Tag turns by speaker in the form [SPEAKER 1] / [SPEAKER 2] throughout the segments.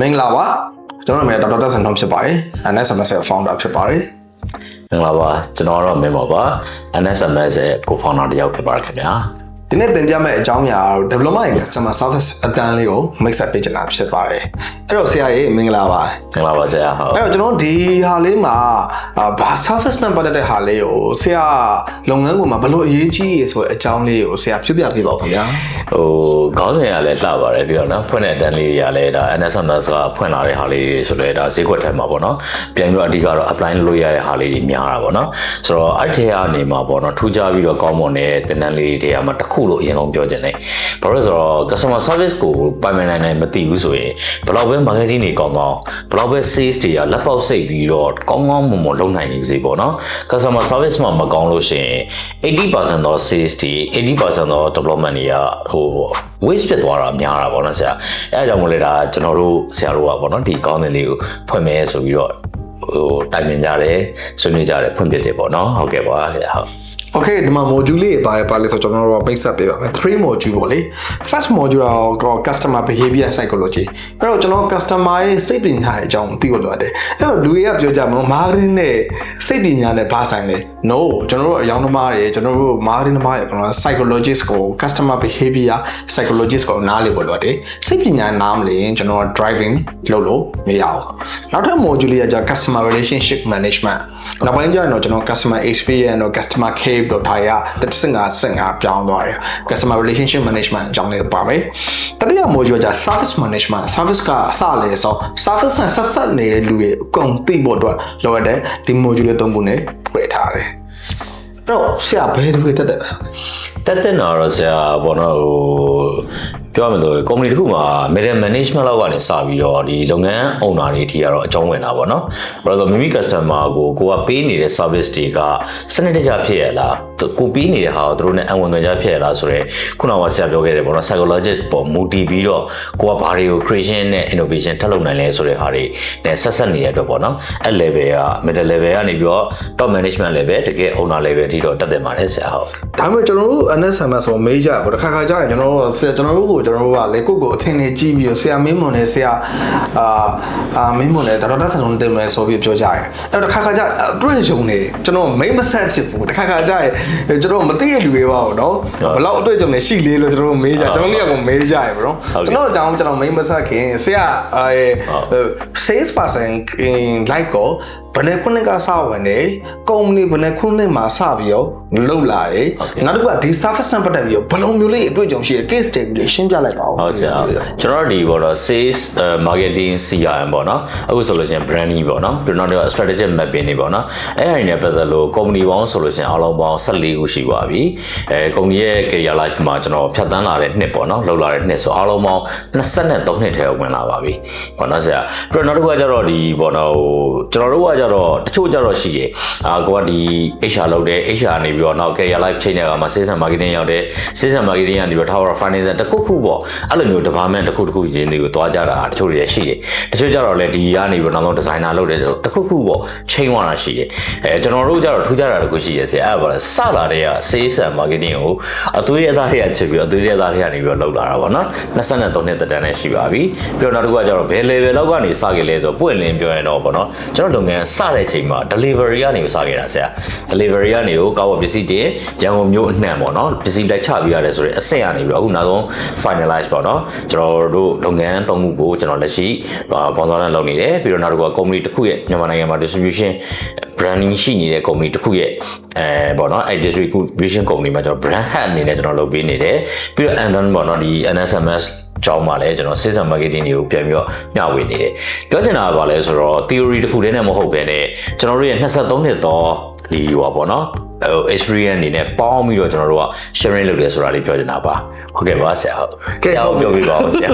[SPEAKER 1] မင်္ဂလာပါကျွန်တော်နာမည်ဒေါက်တာတက်ဆန်ထွန်းဖြစ်ပါတယ် NSMS ရဲ့ founder ဖြစ်ပါတယ်
[SPEAKER 2] မင်္ဂလာပါကျွန်တော်တော့မင်းပါပါ NSMS ရဲ့ co-founder တယောက်ဖြစ်ပါတယ်ခင်ဗျာ
[SPEAKER 1] ဒီနေ့တင်ပြမယ့်အကြောင်းအရာကတော့ development and customer service အတန်းလေးကို mix up ပေးချင်တာဖြစ်ပါတယ်အဲ့တော့ဆရာကြီးမင်္ဂလာပါ
[SPEAKER 2] မင်္ဂလာပါဆရာဟုတ်
[SPEAKER 1] အဲ့တော့ကျွန်တော်ဒီဟာလေးမှာအာဘာ service နဲ့ပတ်သက်တဲ့ဟာလေးကိုဆရာလုပ်ငန်းကမှာဘယ်လိုအရေးကြီးရဆိုတဲ့အကြောင်းလေးကိုဆရာပြပြပေးပါဦးခင်ဗျာ
[SPEAKER 2] ဟိုခေါင်းစဉ်ကလည်းလှပါတယ်ပြီးတော့နော်ဖွင့်တဲ့အတန်းလေးတွေကလည်းဒါ NSMS ကဖွင့်လာတဲ့ဟာလေးတွေဆိုလဲဒါဈေးကွက်ထဲမှာပေါ့နော်ပြန်ပြီးတော့အဓိကတော့ apply လုပ်လို့ရတဲ့ဟာလေးတွေများတာပေါ့နော်ဆိုတော့အဲ့ထဲကနေမှာပေါ့နော်ထူးခြားပြီးတော့ကောင်းမွန်တဲ့တင်တန်းလေးတွေကမှတစ်ခုလို့အရင်ဆုံးပြောချင်တယ်ဘာလို့လဲဆိုတော့ customer service ကိုပိုင်ပိုင်နိုင်နိုင်မသိဘူးဆိုရင်ဘယ်တော့ပဲ marketing တွေကောင်းကောင်းဘယ်တော့ပဲ sales တွေကလက်ပေါက်စိတ်ပြီးတော့ကောင်းကောင်းမွန်မွန်လုပ်နိုင်နေစေပေါ့နော် customer service မှာမကောင်းလို့ရှိရင်80%သော sales တွေ80%သော development တွေကဟို waste ဖြစ်သွားတာများတာပေါ့နော်ဆရာအဲအကြောင်းမို့လဲဒါကျွန်တော်တို့ဆရာတို့ကပေါ့နော်ဒီကောင်းတဲ့လေးကိုဖွင့်မယ်ဆိုပြီးတော့ဟိုတိုင်ပင်ကြတယ်ဆွေးနွေးကြတယ်ဖွင့်ပြတယ်ပေါ့နော်ဟုတ်ကဲ့ပါဆရာဟုတ်
[SPEAKER 1] Okay ဒီမှာ module လေးပါရပါလေဆိုကျွန်တော်တို့ပိတ်ဆက်ပေးပါမယ်3 module ပေါ့လေ first module ကတော့ customer behavior psychology အဲ့တော့ကျွန်တော် customer ရဲ့စိတ်ပညာရဲ့အကြောင်းသိဖို့လိုတယ်အဲ့တော့လူတွေကပြောကြမလို့ marketing နဲ့စိတ်ပညာနဲ့ဘာဆိုင်လဲ no ကျွန်တော်တို့အယောင်သမားတွေကျွန်တော်တို့ marketing သမားတွေကျွန်တော် psychologist ကို customer behavior psychologist ကိုနားလေဖို့လိုတယ်စိတ်ပညာနားမလရင်ကျွန်တော် driving လုပ်လို့မရဘူးနောက်ထပ် module လေးကကျ customer relationship management နောက်ပိုင်းကျရင်တော့ကျွန်တော် customer experience တော့ customer care တော့ထားရတစ်စင်ကစင်ကပြောင်းသွားတယ် customer relationship management အကြောင်းလေးပါမယ်တတိယ module ကကျ service management service ကအစလဲဆို service နဲ့ဆက်ဆက်နေတဲ့လူတွေအကုန်သိဖို့အတွက်လိုအပ်တဲ့ဒီ module လေးသုံးခုနဲ့ဖွဲ့ထားတယ်အဲ့တော့ဆရာဘယ်လိုတက်တယ်လဲ
[SPEAKER 2] တက်တက်နာတော့ဆရာပေါ့နော်ဟို ပြောရမယ်ဆိုကုမ္ပဏီတစ်ခုမှာ middle management လောက်ကနေစပြီးတော့ဒီလုပ်ငန်း owner တွေအထိကတော့အကြောင်းဝင်တာပေါ့နော်ဘာလို့လဲဆိုတော့မိမိ customer ကိုကိုကပေးနေတဲ့ service တွေကစနစ်တကျဖြစ်ရလား ကိုပေးနေတဲ့ဟာကိုသူတို့နဲ့အဝင်ဝင်ကြဖြစ်ရလားဆိုတော့ခုနကဆရာပြောခဲ့တယ်ပေါ့နော် psychologist ပေါ်မူတည်ပြီးတော့ကိုကဘာတွေကို creation နဲ့ innovation ထပ်လုပ်နိုင်လဲဆိုတဲ့ဟာတွေနဲ့ဆက်ဆက်နေတဲ့အတွက်ပေါ့နော်အဲ့ level က middle level ကနေပြီးတော့ top management level တကယ် owner level အထိတော့တက်တယ်ပါတယ်ဆရာဟုတ်
[SPEAKER 1] ဒါပေမဲ့ကျွန်တော်တို့ NSMS ဆိုမေးကြပေါ့တစ်ခါခါကြာရင်ကျွန်တော်တို့ဆရာကျွန်တော်တို့ကိုကျွန်တော်တို့ကလေကိုယ့်ကိုအထင်နဲ့ကြည့်ပြီးတော့ဆရာမင်းမွန်နဲ့ဆရာအာအာမင်းမွန်နဲ့ဒေါက်တာဆန်လုံးတင်မယ်ဆိုပြီးပြောကြရင်အဲ့တော့တစ်ခါခါကြာအတွေ့အကြုံတွေကျွန်တော်မိတ်မဆက်ဖြစ်ဘူးတစ်ခါခါကြာရင်ကျွန်တော်မသိတဲ့လူတွေပါတော့နော်ဘယ်လောက်အတွေ့အကြုံတွေရှိလေလို့ကျွန်တော်တို့မေးကြကျွန်တော်တို့ကမေးကြရပါတော့ကျွန်တော်တို့တောင်းကျွန်တော်မိတ်မဆက်ခင်ဆရာအဲ sales person in like ကို ဘယ်နဲ့ခုနှစ်ကစဝင်နေကုမ္ပဏီဘယ်နဲ့ခုနှစ်မှာစပြီးတော့လုပ်လာတယ်နောက်တစ်ခုကဒီ service နဲ့ပတ်သက်ပြီးတော့ဘယ်လိုမျိုးလေးအတွေ့အကြုံရှိတဲ့ case study လေးရှင်းပြလိုက်ပါဦး
[SPEAKER 2] ဟုတ်ဆရာကျွန်တော်တို့ဒီပေါ့နော် sales uh, marketing CRM ပေါ့နော်အခုဆိုလို့ရှိရင် branding ပေါ့နော်ပြီးတော့နောက် strategic mapping တွေပေါ့နော်အဲ့အရင်နဲ့ပတ်သက်လို့ company ပေါင်းဆိုလို့ရှိရင်အားလုံးပေါင်း14ခုရှိပါပြီအဲ company ရဲ့ career life မှာကျွန်တော်ဖြတ်သန်းလာတဲ့နှစ်ပေါ့နော်လောက်လာတဲ့နှစ်ဆိုအားလုံးပေါင်း23နှစ်ထဲဝင်လာပါပြီပေါ့နော်ဆရာပြီးတော့နောက်တစ်ခုကကျတော့ဒီပေါ့နော်ဟိုကျွန်တော်တို့ကကျတော့တချို့ကျတော့ရှိတယ်အာကိုကဒီ HR လောက်တယ် HR နေပြီးတော့နောက် career life change တဲ့အခါမှာ sales and marketing ရောက်တယ် sales and marketing ကနေပြီးတော့ tower finance တခုခုပေါ့အဲ့လိုမျိုး department တစ်ခုတစ်ခုရင်းတွေကိုတွားကြတာတချို့တွေရှိတယ်တချို့ကျတော့လေဒီကနေပြီးတော့နောက်ဆုံး designer လုပ်တယ်တခုခုပေါ့ chain သွားတာရှိတယ်အဲကျွန်တော်တို့ကျတော့ထူးခြားတာတစ်ခုရှိရစေအဲ့ဒါပါစလာတဲ့က sales and marketing ကိုအသွေးရသားတွေကချက်ပြီးအသွေးရသားတွေကနေပြီးတော့လောက်လာတာပေါ့နော်23နှစ်သက်တမ်းနဲ့ရှိပါပြီပြီးတော့နောက်တစ်ခုကကျတော့ဘယ် level လောက်ကနေစခဲ့လဲဆိုပွင့်လင်းပြောရင်တော့ပေါ့နော်ကျွန်တော်လုပ်ငန်းစတဲ့ချိန်မှာ delivery ကနေစခဲ့တာဆရာ delivery ကနေကိုကောက်ဝပစ္စည်းတင်ရန်ကုန်မြို့အနှံ့ပေါ့နော်ပစ္စည်းလိုက်ချပေးရတယ်ဆိုတော့အဆင့်ကနေပြီးတော့အခုနောက်ဆုံး finalize ပေါ့နော်ကျွန်တော်တို့လုပ်ငန်းသုံးခုကိုကျွန်တော်လက်ရှိဘောင်ဆောင်နဲ့လုပ်နေတယ်ပြီးတော့နောက်တစ်ခုက company တစ်ခုရဲ့မြန်မာနိုင်ငံမှာ distribution branding ရှိနေတဲ့ company တစ်ခုရဲ့အဲပေါ့နော်အဲ distribution company မှာကျွန်တော် brand head အနေနဲ့ကျွန်တော်လုပ်ပေးနေတယ်ပြီးတော့ and then ပေါ့နော်ဒီ NSMS ကြောင်းမှာလည်းကျွန်တော် sales and marketing တွေကိုပြန်ပြီးတော့မျှဝေနေတယ်ပြောချင်တာကဘာလဲဆိုတော့ theory တစ်ခုတည်းနဲ့မဟုတ်ဘဲနဲ့ကျွန်တော်တို့ရဲ့23နှစ်သောဒီဟိုပါပေါ့နော် ဟို experience အနေနဲ့ပေါင်းပြီးတော့ကျွန်တော်တို့က sharing လုပ်တယ်ဆိုတာလေးပြောချင်တာပါဟုတ်ကဲ့ပါဆရာဟုတ်ဆရာဟုတ်ပြောပြပါဦးဆရာ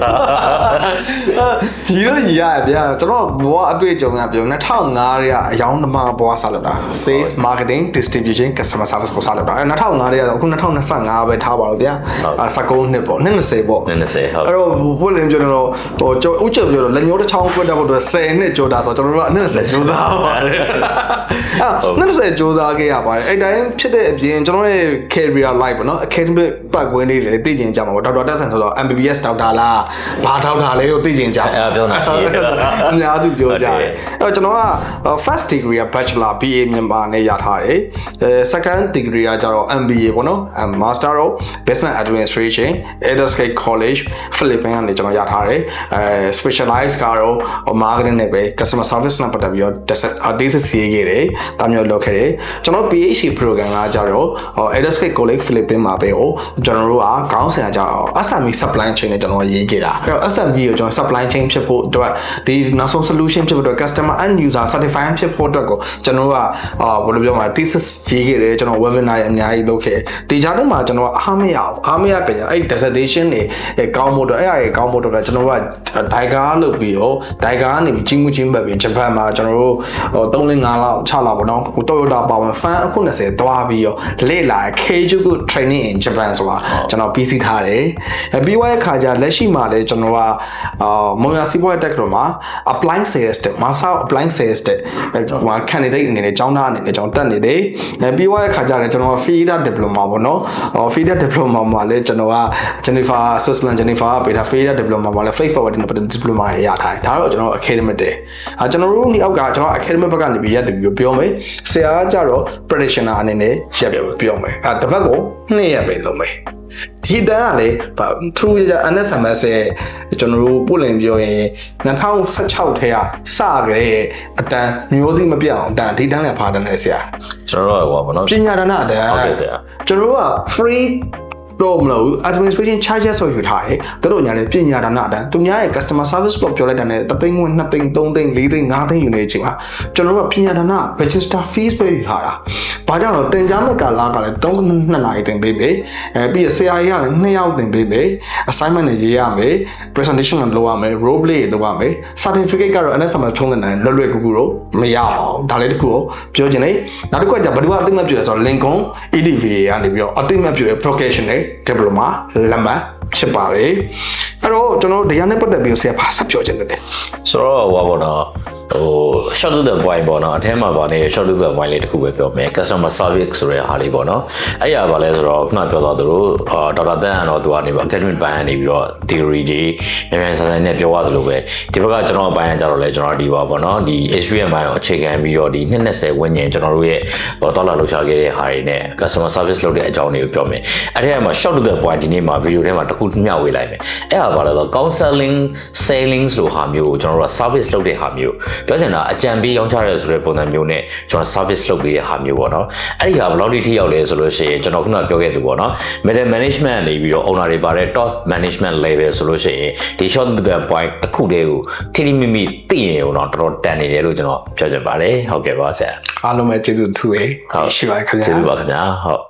[SPEAKER 1] ရီတော့ရီရရဗျာကျွန်တော်ဘဝအတွေ့အကြုံကပြော2005ရဲကအယောင်းသမားဘဝစလုပ်တာ sales marketing distribution customer service ကိုစလုပ်တာအဲ2005ရဲကတော့အခု2025ပဲထားပါတော့ဗျာအဲ19နှစ်ပေါ့20ပေါ့
[SPEAKER 2] နည်းနည်းစေဟုတ်
[SPEAKER 1] အဲ့တော့ပွင့်လင်းပြောတော့ဟိုကျော်ဥချုပ်ပြောတော့လက်ညှိုးတစ်ချောင်းပွက်တဲ့ဖို့အတွက်10နှစ်ကြောတာဆိုတော့ကျွန်တော်တို့က20ကြိုးစားပါတယ်အဲ့20ကြိုးစားခဲ့ရပါတယ်အဲ့တိုင်းတိုင်းဖြစ်တဲ့အပြင်ကျွန်တော်ရဲ့ career life ပေါ့နော် academic ပတ်ကွင်းလေးတွေသိကျင်ကြမှာပေါ့ဒေါက်တာတက်ဆန်ဆိုတော့ MBBS ဒေါက်တာလားဘာဒေါက်တာလဲလို့သိကျင်ကြမှာ
[SPEAKER 2] အဲ့ဒါပြောတာရှိတယ်
[SPEAKER 1] အများစုပြောကြ
[SPEAKER 2] ဟုတ်
[SPEAKER 1] တ
[SPEAKER 2] တယ်
[SPEAKER 1] ယ်အဲ့တော့ကျွန်တော်က first degree က bachelor BA မြန်မာနဲ့ရထားတယ်အဲ second degree ကကျတော့ MBA ပေါ့နော်အဲ master of business administration Eduscape College Philippines ကနေကျွန်တော်ရထားတယ်အဲ specialize ကတော့ marketing နဲ့ပဲ customer service နဲ့ပတ်သက်ပြီးတော့ thesis ရေးခဲ့တယ်တာမျိုးလုပ်ခဲ့တယ်ကျွန်တော် PhD program ကကျတော့ Eduscape College Philippines မှာပဲဟိုကျွန်တော်တို့ကခေါင်းစဉ်ကကျတော့ SME supply chain နဲ့ကျွန်တော်ရေးခဲ့တာအဲ့တော့ SME ကိုကျွန်တော် supply chain ဖြစ်ဖို့အတွက်ဒီနောက်ဆုံး solution ဖြစ်ဖို့အတွက် customer and user satisfying ဖြစ်ဖို့အတွက်ကိုကျွန်တော်တို့ကအာဘယ်လိုပြောမလဲ thesis ရေးခဲ့တယ်ကျွန်တော် webinar အများကြီးလုပ်ခဲ့ဒီကြားထဲမှာကျွန်တော်ကအားမရအောင်အားမရကြရင်အဲ့ dissertation တွေအဲကောင်းဖို့အတွက်အဲ့အရာတွေကောင်းဖို့အတွက်ကျွန်တော်တို့ကဒိုင်ကာလုပ်ပြီးတော့ဒိုင်ကာကနေပြီးကြီးမှုချင်းပဲပြီးဂျပန်မှာကျွန်တော်တို့ဟို3လ5လောက်6လောက်ပေါ့နော်ဟို Toyota ပါဝင် fan အခု20သွားပြီးတော့လေ့လာ Keijuku training in Japan ဆိုတာကျွန်တော်ပြီးစီးထားတယ်အဲပြီးသွားတဲ့ခါကျလက်ရှိမှာလည်းကျွန်တော်ကအာမွန်ရစီးပွားရေးတက္ကသိုလ်မှာ apply sales တဲ့ master apply sales တဲ့ဟိုမှာ candidate အနေနဲ့ကျောင်းသားအနေနဲ့ကျွန်တော်တက်နေတယ်အဲပြီးသွားတဲ့ခါကျလည်းကျွန်တော်က FIDA diploma ပေါ့နော်ဟော FIDA diploma မှာလည်းကျွန်တော်က Jennifer Switzerland Jennifer ကပေးထား FIDA diploma မှာလည်း freight forwarding နဲ့ပတ်သက် diploma ရရထားတယ်ဒါတော့ကျွန်တော် academic တဲ့အဲကျွန်တော်တို့ဒီအောက်ကကျွန်တော် academic ဘက်ကနေပြီးရက်တယ်ပြီးပြောမယ်ဆရာကကြတော့ practitioner အနေနဲ့ရက်ပြီးပြောမယ်အဲတစ်ဘက်ကိုနှစ်ရက်ပဲလုပ်မယ်ဒီတန်းကလည်းဗာ true ကြ NSMS ရဲ့ကျွန်တော်တို့ပို့လင်ပြောရင်2016ထဲကစကြတဲ့အတန်းမျိုးစိမပြတ်အောင်အတန်းဒီတန်းလည်းဖားတန်းလဲဆရာ
[SPEAKER 2] ကျွန်တော်တို့ကဟောပါနော်
[SPEAKER 1] ပညာဒါနအတန်း
[SPEAKER 2] ဟုတ်ကဲ့ဆရာ
[SPEAKER 1] ကျွန်တော်တို့က free တော့မလို့ administration charges ဆိုယူထားတယ်သူတို့ညာလည်းပညာဒါနအတန်းသူများရဲ့ customer service လို့ပြောလိုက်တဲ့နဲ့တသိန်းဝင်2သိန်း3သိန်း4သိန်း5သိန်းယူနေတဲ့အချိန်မှာကျွန်တော်တို့ကပညာဒါန register fees ပဲယူထားတာဘာကြောင့်လဲတင်ကြားမဲ့ကာလကလည်း3 2နာရီတင်ပေးမယ်အဲပြီးရဆရာကြီးကလည်း2ယောက်တင်ပေးမယ် assignment တွေရေးရမယ် presentation တွေလုပ်ရမယ် role play တွေလုပ်ရမယ် certificate ကတော့ NSMS ထုံးတဲ့နိုင်လွယ်လွယ်ကူကူတော့မရပါဘူးဒါလေးတစ်ခုကိုပြောချင်တယ်နောက်တစ်ခုကじゃဘယ်သူကအသိမဲ့ပြလဲဆိုတော့ Lincoln EDVA ကနေပြီးတော့အသိမဲ့ပြတဲ့ vocational diploma လက်မှတ်ဖြစ်ပါတယ် အဲ့တော့ကျွန်တော်တို့တရားနဲ့ပတ်သက်ပြီးဆရာဘာဆက်ပြောချင်တယ်လဲ
[SPEAKER 2] ဆိုတော့ဟောပါတော့ဟို short to the point ပေါ့နော်အထဲမှာပါနေတဲ့ short to the point လေးတစ်ခုပဲပြောမယ် customer service ဆိုတဲ့ဟာလေးပေါ့နော်အဲ့ရပါလဲဆိုတော့ခုနပြောသွားသလိုအာဒေါက်တာတန်ကတော့သူကနေပါ academic ဘိုင်းကနေပြီးတော့ theory တွေမြန်မြန်ဆန်ဆန်နဲ့ပြောသွားသလိုပဲဒီဘက်ကကျွန်တော်ဘိုင်းကကြတော့လဲကျွန်တော်ဒီပါပေါ့နော်ဒီ HPM ဘိုင်းကိုအခြေခံပြီးတော့ဒီ220ဝန်းကျင်ကျွန်တော်တို့ရဲ့ဟောတော်လာလှူရှာခဲ့တဲ့ဟာတွေနဲ့ customer service လုပ်တဲ့အကြောင်းတွေကိုပြောမယ်အဲ့ဒီမှာ short to the point ဒီနေ့မှာ video ထဲမှာတစ်ခုမျှဝေလိုက်မယ်အဲ့ဒါပါလဲတော့ counseling selling လို့ဟာမျိုးကိုကျွန်တော်တို့က service လုပ်တဲ့ဟာမျိုးပြောချင်တာအကြံပေးရောင်းချရဲဆိုတဲ့ပုံစံမျိုးနဲ့ကျွန်တော် service လုပ်ပေးတဲ့ဟာမျိုးပေါ့နော်အဲ့ဒီဟာဘယ်လောက်ထိထိရောက်လဲဆိုလို့ရှိရင်ကျွန်တော်ခုနပြောခဲ့သူပေါ့နော် middle management နေပြီးတော့ owner တွေပါတဲ့ top management level ဆိုလို့ရှိရင်ဒီ short to the point တစ်ခုတည်းကိုထိထိမိမိသိရင်တော့တော်တော်တန်နေတယ်လို့ကျွန်တော်ပြောချင်ပါတယ်ဟုတ်ကဲ့ပါဆရာ
[SPEAKER 1] အားလုံးပဲကျေးဇူးထူးရေ
[SPEAKER 2] ဟုတ်
[SPEAKER 1] ရှိပါခင်ဗျာ
[SPEAKER 2] ကျေးဇူးပါခင်ဗျာဟုတ်